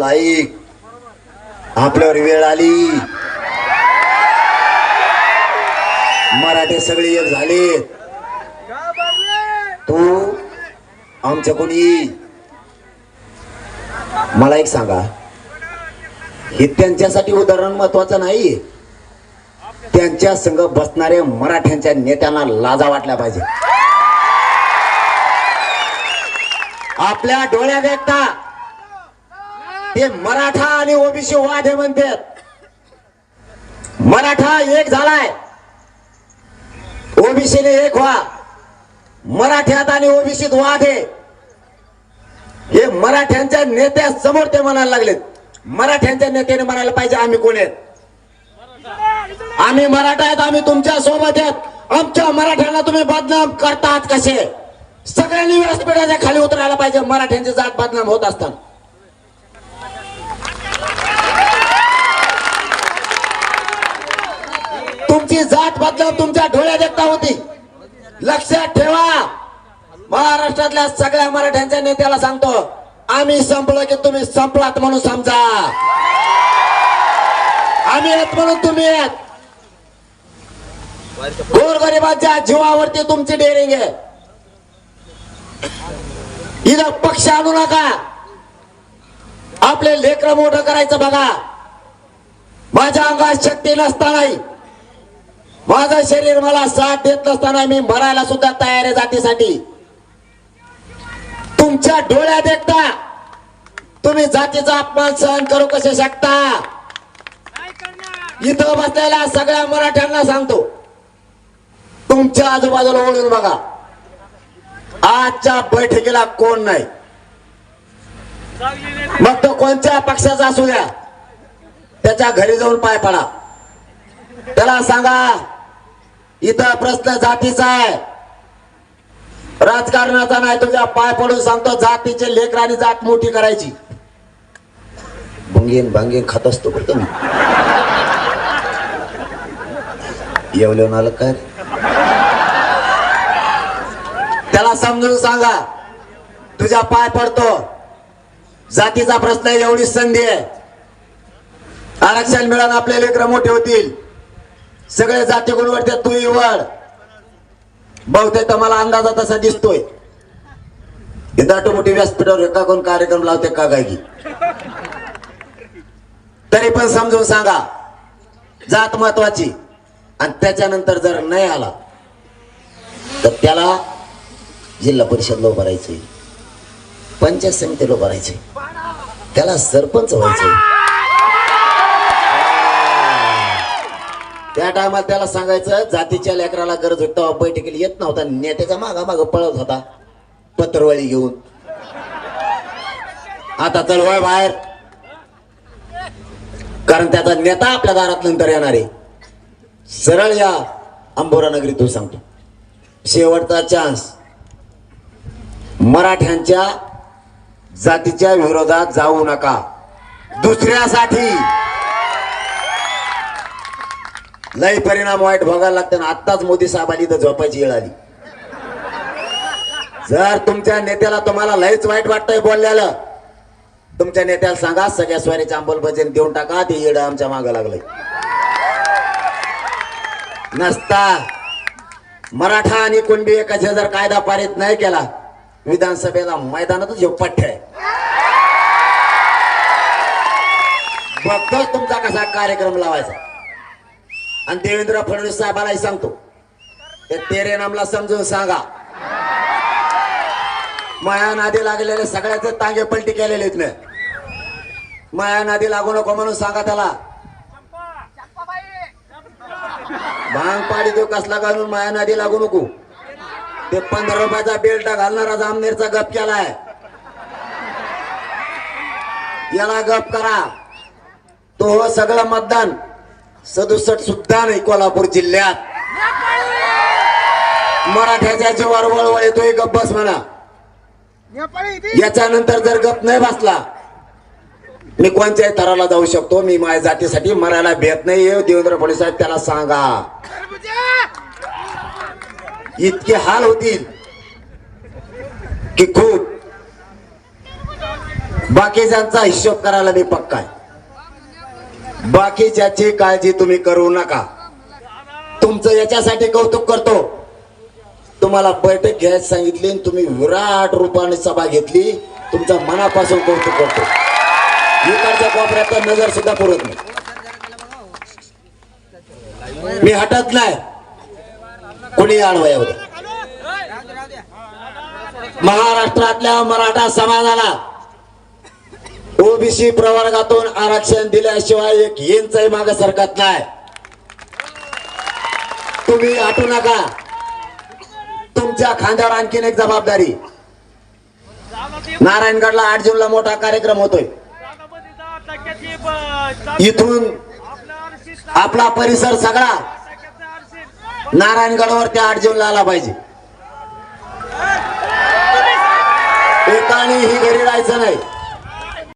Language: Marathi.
आपला ऐक आपल्यावर वेळ आली. मराठे सगळे एक झाले. तू आमच्या कोणी मला एक सांगा. हे त्यांच्यासाठी उदाहरण महत्वाचं नाही. त्यांच्या संघ बसणाऱ्या मराठ्यांच्या नेत्यांना लाजा वाटल्या पाहिजे. आपल्या डोळ्या देखता. ते मराठा आणि ओबीसी वादे म्हणतात. मराठा एक झालाय. ओबीसीने एक व्हा. मराठ्यात आणि ओबीसीत वाद. आहे हे मराठ्यांच्या नेत्या समोर ते म्हणायला लागलेत. मराठ्यांच्या नेत्याने म्हणायला पाहिजे आम्ही कोण आहेत? आम्ही मराठा आहेत आम्ही तुमच्यासोबत आहेत. आमच्या मराठ्यांना तुम्ही बदनाम करतात कसे? सगळ्यांनी व्यासपीठाच्या खाली उतरायला पाहिजे मराठ्यांची जात बदनाम होत असताना. तुमची जात बदलाव तुमच्या डोळ्या देखता होती. लक्षात ठेवा. महाराष्ट्रातल्या सगळ्या मराठ्यांच्या नेत्याला सांगतो आम्ही संपलो की तुम्ही संपलात म्हणून समजा. आम्ही येत म्हणून तुम्ही येत. गोरगरिबांच्या जीवावरती तुमची डेअरिंग आहे. इथं पक्ष आणू नका. आपले लेकर मोठं करायचं बघा. माझ्या अंगात शक्ती नसतानाही माझं शरीर मला साथ देत नसताना मी मरायला सुद्धा तयार आहे जातीसाठी. तुमच्या डोळ्यात देखता तुम्ही जातीचा अपमान सहन करू कसे शकता? इथं बसलेल्या सगळ्या मराठ्यांना सांगतो. तुमच्या आजूबाजूला ओळून बघा. आजच्या बैठकीला कोण नाही? मग तो कोणत्या पक्षाचा असू द्या? त्याच्या घरी जाऊन पाय पडा. त्याला सांगा इथं प्रश्न जातीचा आहे. राजकारणाचा नाही तुझ्या पाय पडून सांगतो जातीचे लेकर आणि जात मोठी करायची. भंगीन भांगीन खात असतो बरं का मी आलं काय त्याला समजून सांगा तुझ्या पाय पडतो. जातीचा प्रश्न एवढी संधी आहे. आरक्षण मिळून आपले लेकर मोठे होतील. सगळे जाती गुणवत्ता तू वाढ. बहुतेक मला अंदाजा तसा दिसतोय. मोठी व्यासपीठावर एका कोण कार्यक्रम लावते का गायकी तरी पण समजून सांगा जात महत्वाची. आणि त्याच्यानंतर जर नाही आला तर त्याला जिल्हा परिषदला उभं राहायचंय पंचायत समितीला उभं राहायचंय त्याला सरपंच व्हायचंय त्या टायमाला त्याला सांगायचं जातीच्या लेकराला गरज होती तेव्हा बैठकीला येत नव्हता. नेत्याच्या मागा माग पळत होता. पत्रवळी घेऊन. आता चळवळ बाहेर. कारण त्याचा नेता आपल्या दारात नंतर येणार आहे. सरळ या. अंबोरा नगरी तू सांगतो. शेवटचा चान्स मराठ्यांच्या जातीच्या विरोधात जाऊ नका. दुसऱ्यासाठी लय परिणाम वाईट भोगायला लागते ना आत्ताच मोदी साहेबांनी इथं झोपायची वेळ आली. जर तुमच्या नेत्याला तुम्हाला लयच वाईट वाटतंय बोलल्याला तुमच्या नेत्याला सांगा सगळ्या स्वारीच्या अंमलबजावणी देऊन टाका ते येड आमच्या मागं लागलंय. नसता. मराठा आणि कुणबी एकाचे जर कायदा पारित नाही केला विधानसभेला मैदानातच हे आहे. बघतोच तुमचा कसा कार्यक्रम लावायचा. आणि देवेंद्र फडणवीस साहेबालाही सांगतो. ते तेरे नामला समजून सांगा. माया नादी लागलेले सगळ्याचे तांगे पलटी केलेले इथन माया नादी लागू नको म्हणून सांगा त्याला. भांग पाडी देऊ कसला घालून माया नदी लागू नको. ते पंधरा रुपयाचा बेल्ट घालणारा जामनेरचा गप केलाय. याला गप करा. तो हो सगळं मतदान. सदुसष्ट सुद्धा नाही कोल्हापूर जिल्ह्यात. मराठ्याच्या जीवावर वळवळ येतोय गप बस म्हणा. याच्यानंतर जर गप नाही बसला मी कोणत्याही थराला जाऊ शकतो मी माझ्या जातीसाठी मरायला भेट नाही देवेंद्र फडणवीस साहेब त्याला सांगा. इतके हाल होतील की खूप. बाकीच्यांचा हिशोब करायला मी पक्का आहे. बाकीच्याची काळजी तुम्ही करू नका. तुमचं याच्यासाठी कौतुक करतो. तुम्हाला बैठक घ्यायला सांगितली आणि तुम्ही विराट रूपाने सभा घेतली. तुमचा मनापासून कौतुक करतो. इकडच्या कोपऱ्यात नजर सुद्धा पुरत नाही. मी हटत नाही. कोणी आडवया होत्या महाराष्ट्रातल्या मराठा समाजाला ओबीसी प्रवर्गातून आरक्षण दिल्याशिवाय एक इंचही माग सरकत नाही. तुम्ही आठू नका. तुमच्या खांद्यावर आणखीन एक जबाबदारी. नारायणगडला आठ जूनला मोठा कार्यक्रम होतोय. इथून आपला परिसर सगळा नारायणगडवर त्या आठ जूनला आला पाहिजे. एकाने ही घरी राहायचं नाही.